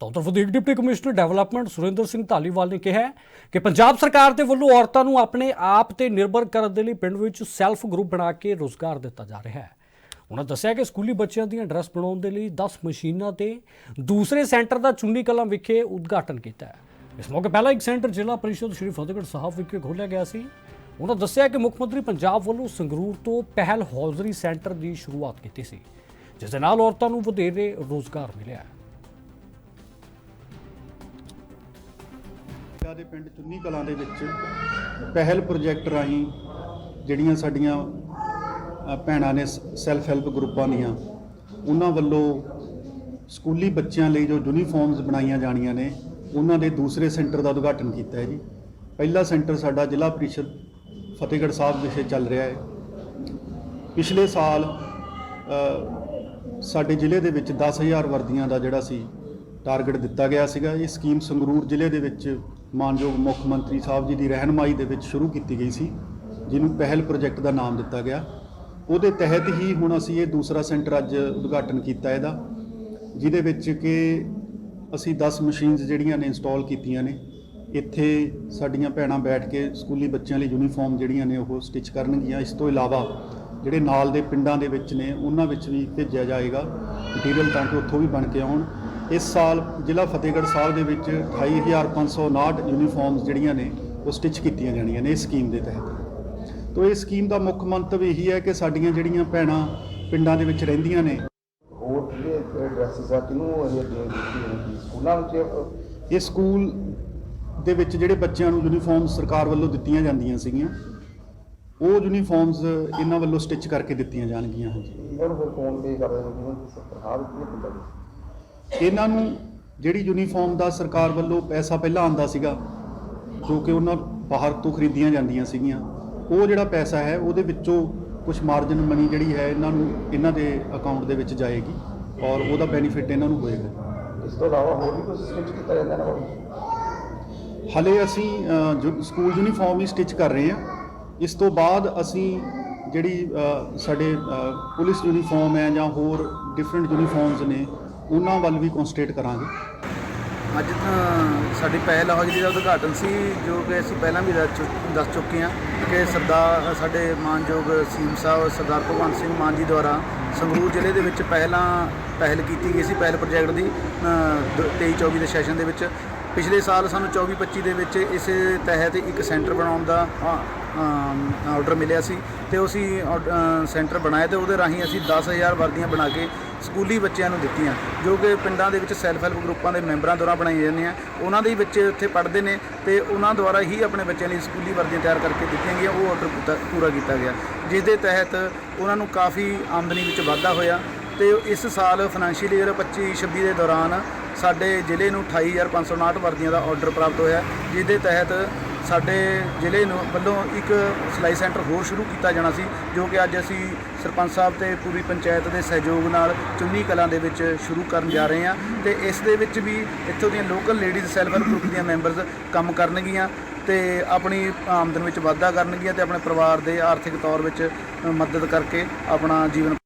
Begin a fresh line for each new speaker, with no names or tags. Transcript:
ਤਾਂ ਉਧਰ ਵਧੀਕ deputy commissioner development Surinder Singh Dhaliwal ਨੇ ਕਿਹਾ ਕਿ ਪੰਜਾਬ ਸਰਕਾਰ ਦੇ ਵੱਲੋਂ ਔਰਤਾਂ ਨੂੰ ਆਪਣੇ ਆਪ ਤੇ ਨਿਰਭਰ ਕਰਨ ਦੇ ਲਈ ਪਿੰਡ ਵਿੱਚ ਸੈਲਫ ਗਰੁੱਪ ਬਣਾ ਕੇ ਰੋਜ਼ਗਾਰ ਦਿੱਤਾ ਜਾ ਰਿਹਾ ਹੈ। ਉਹਨਾਂ ਦੱਸਿਆ ਕਿ ਸਕੂਲੀ ਬੱਚਿਆਂ ਦੀਆਂ ਡਰੈਸ ਬਣਾਉਣ ਦੇ ਲਈ 10 ਮਸ਼ੀਨਾਂ ਤੇ ਦੂਸਰੇ ਸੈਂਟਰ ਦਾ ਚੁੰਨੀ ਕਲਾਂ ਵਿਖੇ ਉਦਘਾਟਨ ਕੀਤਾ ਹੈ। ਇਸ ਮੌਕੇ ਪਹਿਲਾ ਇੱਕ ਸੈਂਟਰ ਜ਼ਿਲ੍ਹਾ ਪਰਿਸ਼ਦ ਸ਼੍ਰੀ ਫਤਿਹਗੜ੍ਹ ਸਾਹਿਬ ਵਿਖੇ ਖੋਲ੍ਹਿਆ ਗਿਆ ਸੀ। ਉਹਨਾਂ ਦੱਸਿਆ ਕਿ ਮੁੱਖ ਮੰਤਰੀ ਪੰਜਾਬ ਵੱਲੋਂ ਸੰਗਰੂਰ ਤੋਂ ਪਹਿਲ ਹੌਜ਼ਰੀ ਸੈਂਟਰ ਦੀ ਸ਼ੁਰੂਆਤ ਕੀਤੀ ਸੀ, ਜਿਸ ਦੇ ਨਾਲ ਔਰਤਾਂ ਨੂੰ ਵਧੇਰੇ ਰੋਜ਼ਗਾਰ ਮਿਲਿਆ ਹੈ।
ਪੰਜਾਬ ਦੇ ਪਿੰਡ ਚੁੰਨੀ ਕਲਾਂ ਦੇ ਵਿੱਚ ਪਹਿਲ ਪ੍ਰੋਜੈਕਟ ਰਾਹੀਂ ਜਿਹੜੀਆਂ ਸਾਡੀਆਂ ਭੈਣਾਂ ਨੇ ਸੈਲਫ ਹੈਲਪ ਗਰੁੱਪਾਂ ਦੀਆਂ, ਉਹਨਾਂ ਵੱਲੋਂ ਸਕੂਲੀ ਬੱਚਿਆਂ ਲਈ ਜੋ ਯੂਨੀਫਾਰਮਸ ਬਣਾਈਆਂ ਜਾਣੀਆਂ ਨੇ, ਉਹਨਾਂ ਦੇ ਦੂਸਰੇ ਸੈਂਟਰ ਦਾ ਉਦਘਾਟਨ ਕੀਤਾ ਹੈ ਜੀ। ਪਹਿਲਾ ਸੈਂਟਰ ਸਾਡਾ ਜ਼ਿਲ੍ਹਾ ਪ੍ਰੀਸ਼ਦ, ਫਤਿਹਗੜ੍ਹ ਸਾਹਿਬ ਵਿਖੇ ਚੱਲ ਰਿਹਾ ਹੈ। ਪਿਛਲੇ ਸਾਲ ਸਾਡੇ ਜ਼ਿਲ੍ਹੇ ਦੇ ਵਿੱਚ 10000 ਵਰਦੀਆਂ ਦਾ ਜਿਹੜਾ ਸੀ ਟਾਰਗੇਟ ਦਿੱਤਾ ਗਿਆ ਸੀਗਾ। ਇਹ ਸਕੀਮ ਸੰਗਰੂਰ ਜ਼ਿਲ੍ਹੇ ਦੇ ਵਿੱਚ ਮਾਨਯੋਗ ਮੁੱਖ ਮੰਤਰੀ ਸਾਹਿਬ ਜੀ ਦੀ ਰਹਿਨਮਾਈ ਦੇ ਵਿੱਚ ਸ਼ੁਰੂ ਕੀਤੀ ਗਈ ਸੀ, ਜਿਹਨੂੰ ਪਹਿਲ ਪ੍ਰੋਜੈਕਟ ਦਾ ਨਾਮ ਦਿੱਤਾ ਗਿਆ। ਉਹਦੇ ਤਹਿਤ ਹੀ ਹੁਣ ਅਸੀਂ ਇਹ ਦੂਸਰਾ ਸੈਂਟਰ ਅੱਜ ਉਦਘਾਟਨ ਕੀਤਾ ਇਹਦਾ, ਜਿਹਦੇ ਵਿੱਚ ਕਿ ਅਸੀਂ 10 ਮਸ਼ੀਨਸ ਜਿਹੜੀਆਂ ਨੇ ਇੰਸਟਾਲ ਕੀਤੀਆਂ ਨੇ, ਇੱਥੇ ਸਾਡੀਆਂ ਭੈਣਾਂ ਬੈਠ ਕੇ ਸਕੂਲੀ ਬੱਚਿਆਂ ਲਈ ਯੂਨੀਫਾਰਮ ਜਿਹੜੀਆਂ ਨੇ ਉਹ ਸਟਿਚ ਕਰਨਗੀਆਂ। ਇਸ ਤੋਂ ਇਲਾਵਾ ਜਿਹੜੇ ਨਾਲ ਦੇ ਪਿੰਡਾਂ ਦੇ ਵਿੱਚ ਨੇ, ਉਹਨਾਂ ਵਿੱਚ ਵੀ ਭੇਜਿਆ ਜਾਏਗਾ। ਮਟੀਰੀਅਲ ਤਾਂ ਕਿ ਉੱਥੋਂ ਵੀ ਬਣ ਕੇ ਆਉਣ। ਇਸ ਸਾਲ ਜ਼ਿਲ੍ਹਾ ਫਤਿਹਗੜ੍ਹ ਸਾਹਿਬ ਦੇ ਵਿੱਚ 28559 ਯੂਨੀਫਾਰਮਸ ਜਿਹੜੀਆਂ ਨੇ ਉਹ ਸਟਿਚ ਕੀਤੀਆਂ ਜਾਣੀਆਂ ਨੇ ਇਸ ਸਕੀਮ ਦੇ ਤਹਿਤ। ਤੋ ਇਹ ਸਕੀਮ ਦਾ ਮੁੱਖ ਮੰਤਵ ਇਹੀ ਹੈ ਕਿ ਸਾਡੀਆਂ ਜਿਹੜੀਆਂ ਭੈਣਾਂ ਪਿੰਡਾਂ ਦੇ ਵਿੱਚ ਰਹਿੰਦੀਆਂ ਨੇ
ਹੋਰ ਜਿਹੜੇ ਡਰੈਸਸ ਆ ਕਿਨੂੰ ਇਹ ਦੇ ਦਿੱਤੀ ਸਕੂਲਾਂ ਵਿੱਚ
ਇਹ ਸਕੂਲ ਦੇ ਵਿੱਚ ਜਿਹੜੇ ਬੱਚਿਆਂ ਨੂੰ ਯੂਨੀਫਾਰਮ ਸਰਕਾਰ ਵੱਲੋਂ ਦਿੱਤੀਆਂ ਜਾਂਦੀਆਂ ਸੀਗੀਆਂ ਉਹ ਯੂਨੀਫਾਰਮਸ ਇਹਨਾਂ ਵੱਲੋਂ ਸਟਿਚ ਕਰਕੇ ਦਿੱਤੀਆਂ ਜਾਣਗੀਆਂ ਹਾਂਜੀ।
ਨੂੰ ਫਿਰ ਕੌਣ ਪੇ ਕਰ ਰਹੇ ਨੇ ਸਰਕਾਰ ਕੀ ਹੁੰਦਾ
ਇਹਨਾਂ ਨੂੰ ਜਿਹੜੀ ਯੂਨੀਫਾਰਮ ਦਾ ਸਰਕਾਰ ਵੱਲੋਂ ਪੈਸਾ ਪਹਿਲਾਂ ਆਂਦਾ ਸੀਗਾ ਜੋ ਕਿ ਉਹਨਾਂ ਬਾਹਰ ਤੋਂ ਖਰੀਦੀਆਂ ਜਾਂਦੀਆਂ ਸੀਗੀਆਂ ਉਹ ਜਿਹੜਾ ਪੈਸਾ ਹੈ ਉਹਦੇ ਵਿੱਚੋਂ ਕੁਝ ਮਾਰਜਨ ਮਨੀ ਜਿਹੜੀ ਹੈ ਇਹਨਾਂ ਨੂੰ ਇਹਨਾਂ ਦੇ ਅਕਾਊਂਟ ਦੇ ਵਿੱਚ ਜਾਏਗੀ ਔਰ ਉਹਦਾ ਬੈਨੀਫਿਟ ਇਹਨਾਂ ਨੂੰ ਹੋਏਗਾ।
ਇਸ ਤੋਂ ਇਲਾਵਾ ਹੋਰ ਵੀ ਕੁਝ ਸਟਿਚ ਕੀਤਾ ਜਾਂਦਾ ਨਾ
ਹਲੇ ਅਸੀਂ ਅ, ਜੋ- ਸਕੂਲ ਯੂਨੀਫਾਰਮ ਹੀ ਸਟਿਚ ਕਰ ਰਹੇ ਹਾਂ। ਇਸ ਤੋਂ ਬਾਅਦ ਅਸੀਂ ਜਿਹੜੀ ਅ, ਸਾਡੇ ਅ, ਪੁਲਿਸ ਯੂਨੀਫਾਰਮ ਹੈ ਜਾਂ ਹੋਰ ਡਿਫਰੈਂਟ ਯੂਨੀਫਾਰਮਸ ਨੇ ਉਹਨਾਂ ਵੱਲ ਵੀ ਕਨਸਟਰੇਟ ਕਰਾਂਗੇ।
ਅੱਜ ਤਾਂ ਸਾਡੀ ਪਹਿਲ ਹੌਜਰੀ ਦਾ ਉਦਘਾਟਨ ਸੀ, ਜੋ ਕਿ ਅਸੀਂ ਪਹਿਲਾਂ ਵੀ ਦੱਸ ਚੁ- ਦੱਸ ਚੁੱਕੇ ਹਾਂ ਕਿ ਸਰਦਾਰ, ਸਾਡੇ ਮਾਨਯੋਗ ਸੀਮ ਸਾਹਿਬ, ਸਰਦਾਰ ਭਗਵੰਤ ਸਿੰਘ ਮਾਨ ਜੀ ਦੁਆਰਾ ਸੰਗਰੂਰ ਜ਼ਿਲ੍ਹੇ ਦੇ ਵਿੱਚ ਪਹਿਲਾਂ ਪਹਿਲ ਕੀਤੀ ਗਈ ਸੀ, ਪਹਿਲ ਪ੍ਰੋਜੈਕਟ ਦੀ 23 24 ਦੇ ਸੈਸ਼ਨ ਦੇ ਵਿੱਚ। ਪਿਛਲੇ ਸਾਲ ਸਾਨੂੰ 24 25 ਦੇ ਵਿੱਚ ਇਸੇ ਤਹਿਤ ਇੱਕ ਸੈਂਟਰ ਬਣਾਉਣ ਦਾ ਆਰਡਰ ਮਿਲਿਆ ਸੀ। ਤੇ ਅਸੀਂ ਆਰਡ- ਸੈਂਟਰ ਬਣਾਇਆ ਤੇ ਉਹਦੇ ਰਾਹੀਂ ਅਸੀਂ 10000 ਵਰਦੀਆਂ ਬਣਾ ਕੇ ਸਕੂਲੀ ਬੱਚਿਆਂ ਨੂੰ ਦਿੱਤੀਆਂ, ਜੋ ਕਿ ਪਿੰਡਾਂ ਦੇ ਵਿੱਚ ਸੈਲਫ ਹੈਲਪ ਗਰੁੱਪਾਂ ਦੇ ਮੈਂਬਰਾਂ ਦੁਆਰਾ ਬਣਾਈਆਂ ਜਾਂਦੀਆਂ, ਉਹਨਾਂ ਦੇ ਹੀ ਬੱਚੇ ਉੱਥੇ ਪੜ੍ਹਦੇ ਨੇ ਤੇ ਉਹਨਾਂ ਦੁਆਰਾ ਹੀ ਆਪਣੇ ਬੱਚਿਆਂ ਲਈ ਸਕੂਲੀ ਵਰਦੀਆਂ ਤਿਆਰ ਕਰਕੇ ਦਿੱਤੀਆਂ ਗਈਆਂ, ਉਹ ਆਰਡਰ ਪੂਰਾ ਕੀਤਾ ਗਿਆ। ਜਿਸ ਦੇ ਤਹਿਤ ਉਹਨਾਂ ਨੂੰ ਕਾਫੀ ਆਮਦਨੀ ਵਿੱਚ ਵਾਧਾ ਹੋਇਆ ਤੇ ਇਸ ਸਾਲ ਫਾਈਨੈਂਸ਼ੀਅਲ ਈਅਰ 25 26 ਦੇ ਦੌਰਾਨ ਸਾਡੇ ਜ਼ਿਲ੍ਹੇ ਨੂੰ 28559 ਵਰਦੀਆਂ ਦਾ ਆਰਡਰ ਪ੍ਰਾਪਤ ਹੋਇਆ ਜਿਸ ਦੇ ਤਹਿਤ ਸਾਡੇ ਜ਼ਿਲ੍ਹੇ ਨੂੰ ਵੱਲੋਂ ਇੱਕ ਸਿਲਾਈ ਸੈਂਟਰ ਹੋਰ ਸ਼ੁਰੂ ਕੀਤਾ ਜਾਣਾ ਸੀ, ਜੋ ਕਿ ਅੱਜ ਅਸੀਂ ਸਰਪੰਚ ਸਾਹਿਬ ਤੇ ਪੂਰੀ ਪੰਚਾਇਤ ਦੇ ਸਹਿਯੋਗ ਨਾਲ ਚੁੰਨੀ ਕਲਾਂ ਦੇ ਵਿੱਚ ਸ਼ੁਰੂ ਕਰਨ ਜਾ ਰਹੇ ਹਾਂ ਤੇ ਇਸ ਦੇ ਵਿੱਚ ਵੀ ਇੱਥੋਂ ਦੀਆਂ local ladies self help group ਦੀਆਂ ਮੈਂਬਰਸ ਕੰਮ ਕਰਨਗੀਆਂ ਤੇ ਆਪਣੀ ਆਮਦਨ ਵਿੱਚ ਵਾਧਾ ਕਰਨਗੀਆਂ ਤੇ ਆਪਣੇ ਪਰਿਵਾਰ ਦੇ ਆਰਥਿਕ ਤੌਰ ਵਿੱਚ ਮਦਦ ਕਰਕੇ ਆਪਣਾ ਜੀਵਨ